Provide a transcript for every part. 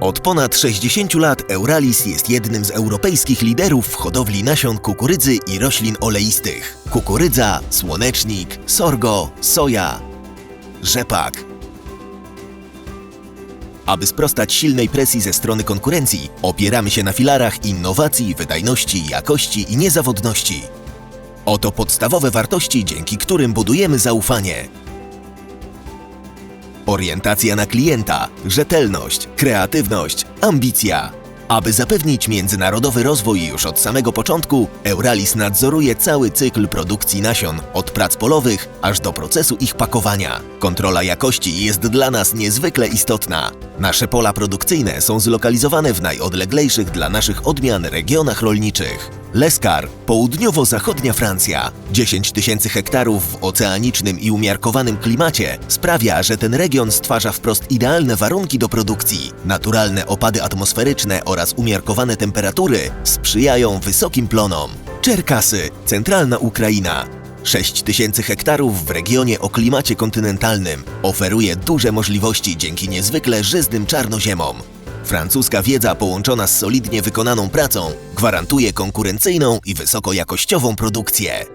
Od ponad 60 lat Euralis jest jednym z europejskich liderów w hodowli nasion kukurydzy i roślin oleistych. Kukurydza, słonecznik, sorgo, soja, rzepak. Aby sprostać silnej presji ze strony konkurencji, opieramy się na filarach innowacji, wydajności, jakości i niezawodności. Oto podstawowe wartości, dzięki którym budujemy zaufanie. Orientacja na klienta, rzetelność, kreatywność, ambicja. Aby zapewnić międzynarodowy rozwój już od samego początku, Euralis nadzoruje cały cykl produkcji nasion, od prac polowych aż do procesu ich pakowania. Kontrola jakości jest dla nas niezwykle istotna. Nasze pola produkcyjne są zlokalizowane w najodleglejszych dla naszych odmian regionach rolniczych. Leskar, południowo-zachodnia Francja. 10 tysięcy hektarów w oceanicznym i umiarkowanym klimacie sprawia, że ten region stwarza wprost idealne warunki do produkcji. Naturalne opady atmosferyczne oraz umiarkowane temperatury sprzyjają wysokim plonom. Czerkasy, centralna Ukraina. 6 tysięcy hektarów w regionie o klimacie kontynentalnym oferuje duże możliwości dzięki niezwykle żyznym czarnoziemom. Francuska wiedza połączona z solidnie wykonaną pracą gwarantuje konkurencyjną i wysokojakościową produkcję.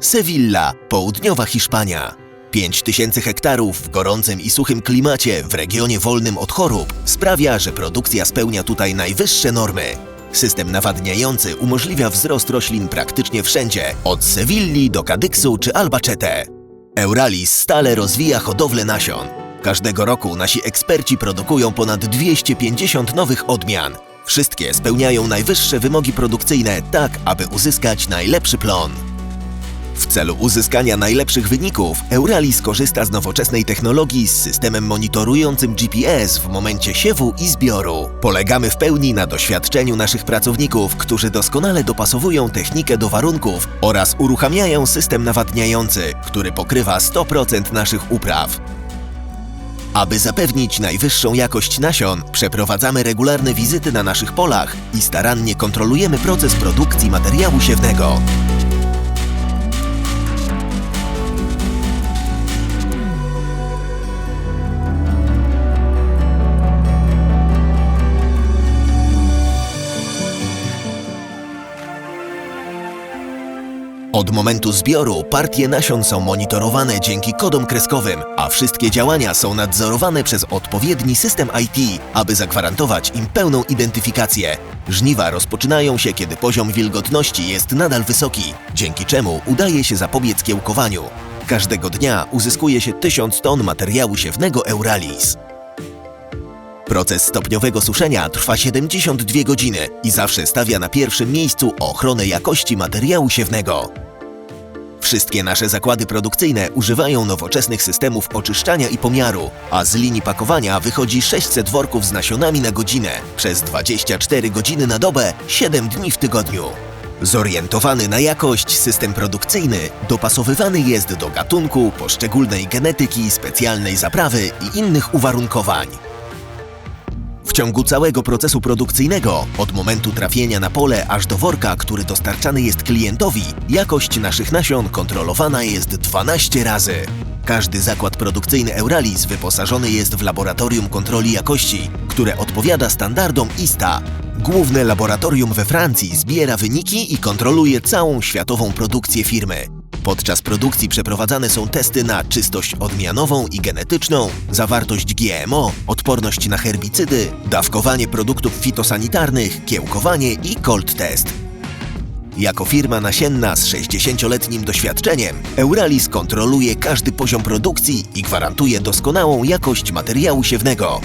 Sevilla, południowa Hiszpania. 5000 hektarów w gorącym i suchym klimacie w regionie wolnym od chorób sprawia, że produkcja spełnia tutaj najwyższe normy. System nawadniający umożliwia wzrost roślin praktycznie wszędzie, od Sewilli do Kadyksu czy Albacete. Euralis stale rozwija hodowlę nasion. Każdego roku nasi eksperci produkują ponad 250 nowych odmian. Wszystkie spełniają najwyższe wymogi produkcyjne, tak aby uzyskać najlepszy plon. W celu uzyskania najlepszych wyników, Euralis korzysta z nowoczesnej technologii z systemem monitorującym GPS w momencie siewu i zbioru. Polegamy w pełni na doświadczeniu naszych pracowników, którzy doskonale dopasowują technikę do warunków oraz uruchamiają system nawadniający, który pokrywa 100% naszych upraw. Aby zapewnić najwyższą jakość nasion, przeprowadzamy regularne wizyty na naszych polach i starannie kontrolujemy proces produkcji materiału siewnego. Od momentu zbioru partie nasion są monitorowane dzięki kodom kreskowym, a wszystkie działania są nadzorowane przez odpowiedni system IT, aby zagwarantować im pełną identyfikację. Żniwa rozpoczynają się, kiedy poziom wilgotności jest nadal wysoki, dzięki czemu udaje się zapobiec kiełkowaniu. Każdego dnia uzyskuje się 1000 ton materiału siewnego Euralis. Proces stopniowego suszenia trwa 72 godziny i zawsze stawia na pierwszym miejscu ochronę jakości materiału siewnego. Wszystkie nasze zakłady produkcyjne używają nowoczesnych systemów oczyszczania i pomiaru, a z linii pakowania wychodzi 600 worków z nasionami na godzinę przez 24 godziny na dobę, 7 dni w tygodniu. Zorientowany na jakość system produkcyjny dopasowywany jest do gatunku, poszczególnej genetyki, specjalnej zaprawy i innych uwarunkowań. W ciągu całego procesu produkcyjnego, od momentu trafienia na pole aż do worka, który dostarczany jest klientowi, jakość naszych nasion kontrolowana jest 12 razy. Każdy zakład produkcyjny Euralis wyposażony jest w laboratorium kontroli jakości, które odpowiada standardom ISTA. Główne laboratorium we Francji zbiera wyniki i kontroluje całą światową produkcję firmy. Podczas produkcji przeprowadzane są testy na czystość odmianową i genetyczną, zawartość GMO, odporność na herbicydy, dawkowanie produktów fitosanitarnych, kiełkowanie i cold test. Jako firma nasienna z 60-letnim doświadczeniem, Euralis kontroluje każdy poziom produkcji i gwarantuje doskonałą jakość materiału siewnego.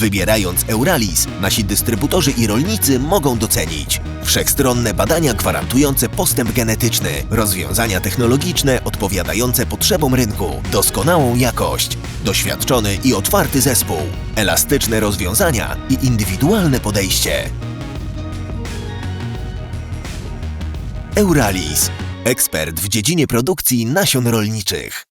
Wybierając Euralis, nasi dystrybutorzy i rolnicy mogą docenić wszechstronne badania gwarantujące postęp genetyczny, rozwiązania technologiczne odpowiadające potrzebom rynku, doskonałą jakość, doświadczony i otwarty zespół, elastyczne rozwiązania i indywidualne podejście. Euralis, ekspert w dziedzinie produkcji nasion rolniczych.